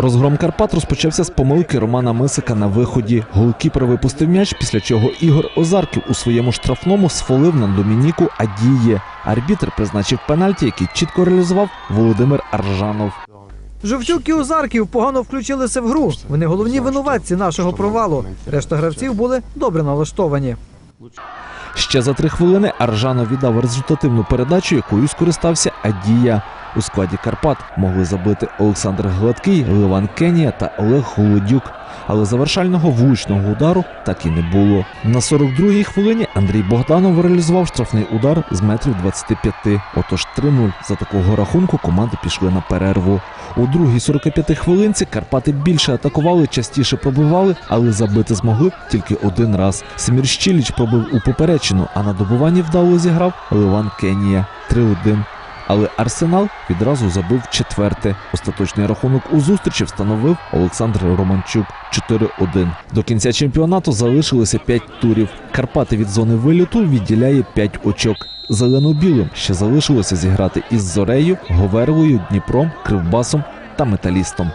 Розгром Карпат розпочався з помилки Романа Мисика на виході. Голкіпер випустив м'яч, після чого Ігор Озарків у своєму штрафному сфолив на Домініку Адіє. Арбітр призначив пенальті, який чітко реалізував Володимир Аржанов. Жовтюк і Озарків погано включилися в гру. Вони головні винуватці нашого провалу. Решта гравців були добре налаштовані. Ще за три хвилини Аржанов віддав результативну передачу, якою скористався Адія. У складі Карпат могли забити Олександр Гладкий, Ливан Кенія та Олег Голодюк. Але завершального влучного удару так і не було. На 42-й хвилині Андрій Богданов реалізував штрафний удар з метрів 25. Отож 3-0. За такого рахунку команди пішли на перерву. У другій 45 хвилинці Карпати більше атакували, частіше пробивали, але забити змогли тільки один раз. Семір Щіліч пробив у поперечину, а на добуванні вдало зіграв Ливан Кенія 3-1. Але Арсенал відразу забив четверте. Остаточний рахунок у зустрічі встановив Олександр Романчук 4-1. До кінця чемпіонату залишилося 5 турів. Карпати від зони виліту відділяє 5 очок. Зелено-білим ще залишилося зіграти із Зорею, Говерлою, Дніпром, Кривбасом та Металістом.